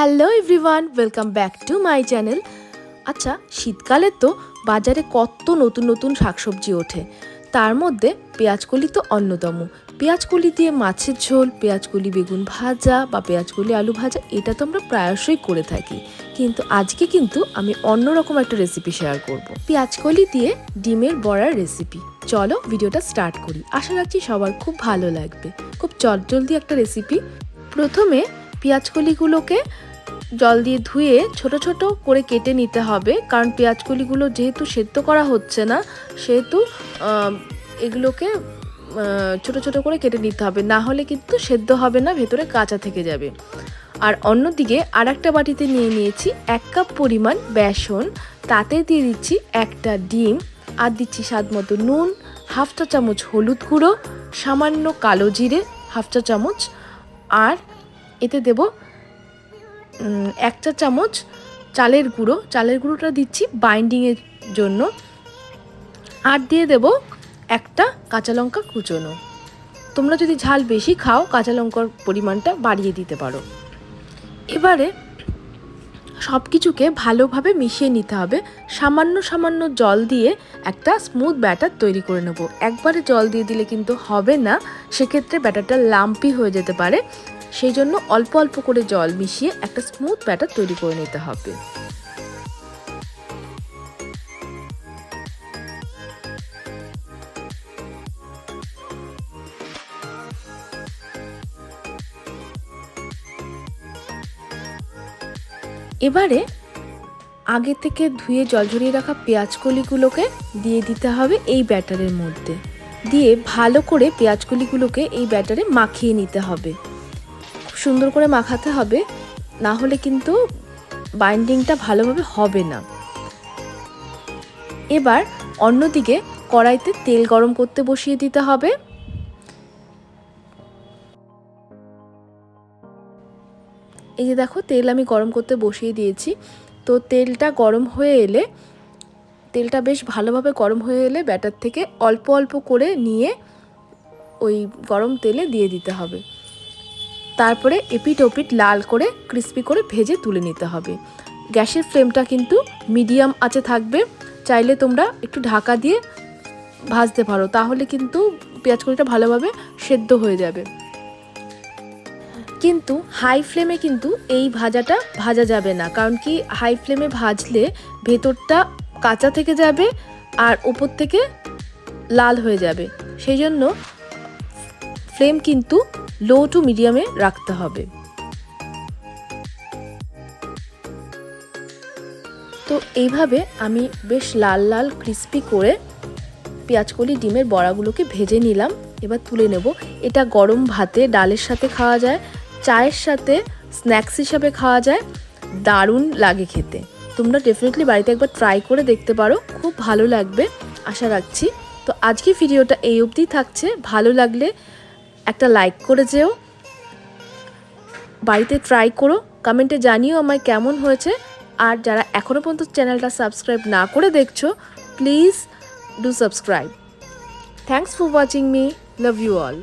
Hello everyone welcome back to my channel আচ্ছা শীতকালে তো বাজারে কত নতুন নতুন শাকসবজি ওঠে। তার মধ্যে পেঁয়াজকলি তো অন্যতম। পেঁয়াজকলি দিয়ে মাছের ঝোল, পেঁয়াজকলি বেগুন ভাজা বা পেঁয়াজকলি আলু ভাজা, এটা তো আমরা প্রায়শই করে থাকি। কিন্তু আজকে কিন্তু আমি অন্যরকম একটা রেসিপি শেয়ার করব। পেঁয়াজকলি দিয়ে ডিমের বড়ার রেসিপি চলো ভিডিওটা স্টার্ট করি। আশা রাখছি সবার খুব ভালো লাগবে। খুব চটজলদি একটা রেসিপি প্রথমে পেঁয়াজকলিগুলোকে জল দিয়ে ধুয়ে ছোট ছোট করে কেটে নিতে হবে। কারণ পেঁয়াজকলিগুলো যেহেতু সেদ্ধ করা হচ্ছে না, সেহেতু এগুলোকে ছোট ছোট করে কেটে নিতে হবে। না হলে কিন্তু সেদ্ধ হবে না, ভেতরে কাঁচা থেকে যাবে। আর অন্যদিকে আর একটা বাটিতে নিয়ে নিয়েছি এক কাপ পরিমাণ বেসন। তাতে দিয়ে দিচ্ছি একটা ডিম আর দিচ্ছি স্বাদ মতো নুন, হাফ চা চামচ হলুদ গুঁড়ো, সামান্য কালো জিরে, হাফ চা চামচ, আর এতে দেব এক চা চামচ চালের গুঁড়ো। চালের গুঁড়োটা দিচ্ছি বাইন্ডিংয়ের জন্য। আর দিয়ে দেব একটা কাঁচা লঙ্কা কুচোনো। তোমরা যদি ঝাল বেশি খাও, কাঁচা লঙ্কার পরিমাণটা বাড়িয়ে দিতে পারো। এবারে সব কিছুকে ভালোভাবে মিশিয়ে নিতে হবে। সামান্য সামান্য জল দিয়ে একটা স্মুথ ব্যাটার তৈরি করে নেব। একবারে জল দিয়ে দিলে কিন্তু হবে না। সেক্ষেত্রে ব্যাটারটা লাম্পি হয়ে যেতে পারে। সেই জন্য অল্প অল্প করে জল মিশিয়ে একটা স্মুথ ব্যাটার তৈরি করে নিতে হবে। এবারে আগে থেকে ধুয়ে জল ঝরিয়ে রাখা পেঁয়াজকলিগুলোকে দিয়ে দিতে হবে এই ব্যাটারের মধ্যে। দিয়ে ভালো করে পেঁয়াজকলিগুলোকে এই ব্যাটারে মাখিয়ে নিতে হবে। সুন্দর করে মাখাতে হবে, না হলে কিন্তু বাইন্ডিংটা ভালোভাবে হবে না। এবার অন্যদিকে কড়াইতে তেল গরম করতে বসিয়ে দিতে হবে। এই যে দেখো, তেল আমি গরম করতে বসিয়ে দিয়েছি। তো তেলটা গরম হয়ে এলে, তেলটা বেশ ভালোভাবে গরম হয়ে এলে ব্যাটার থেকে অল্প অল্প করে নিয়ে ওই গরম তেলে দিয়ে দিতে হবে। তারপরে এপিট ওপিট লাল করে ক্রিস্পি করে ভেজে তুলে নিতে হবে। গ্যাসের ফ্লেমটা কিন্তু মিডিয়াম আছে থাকবে। চাইলে তোমরা একটু ঢাকা দিয়ে ভাজতে পারো, তাহলে কিন্তু পেঁয়াজকলিটা ভালোভাবে সেদ্ধ হয়ে যাবে। কিন্তু হাই ফ্লেমে কিন্তু এই ভাজাটা ভাজা যাবে না, কারণ কি হাই ফ্লেমে ভাজলে ভেতরটা কাঁচা থেকে যাবে আর ওপর থেকে লাল হয়ে যাবে। সেই জন্য ফ্লেম কিন্তু লো টু মিডিয়ামে রাখতে হবে। তো এইভাবে আমি বেশ লাল লাল ক্রিস্পি করে পেঁয়াজকলি ডিমের বড়াগুলোকে ভেজে নিলাম। এবার তুলে নেব। এটা গরম ভাতে ডালের সাথে খাওয়া যায়, চায়ের সাথে স্ন্যাক্স হিসাবে খাওয়া যায়। দারুণ লাগে খেতে। তোমরা ডেফিনেটলি বাড়িতে একবার ট্রাই করে দেখতে পারো। খুব ভালো লাগবে। আশা রাখছি। তো আজকে ভিডিওটা এই অবধি থাকছে। ভালো লাগলে একটা লাইক করে যেও। বাড়িতে ট্রাই করো কমেন্টে জানিও আমার কেমন হয়েছে। আর যারা এখনও পর্যন্ত চ্যানেলটা সাবস্ক্রাইব না করে দেখছ please do subscribe thanks for watching me love you all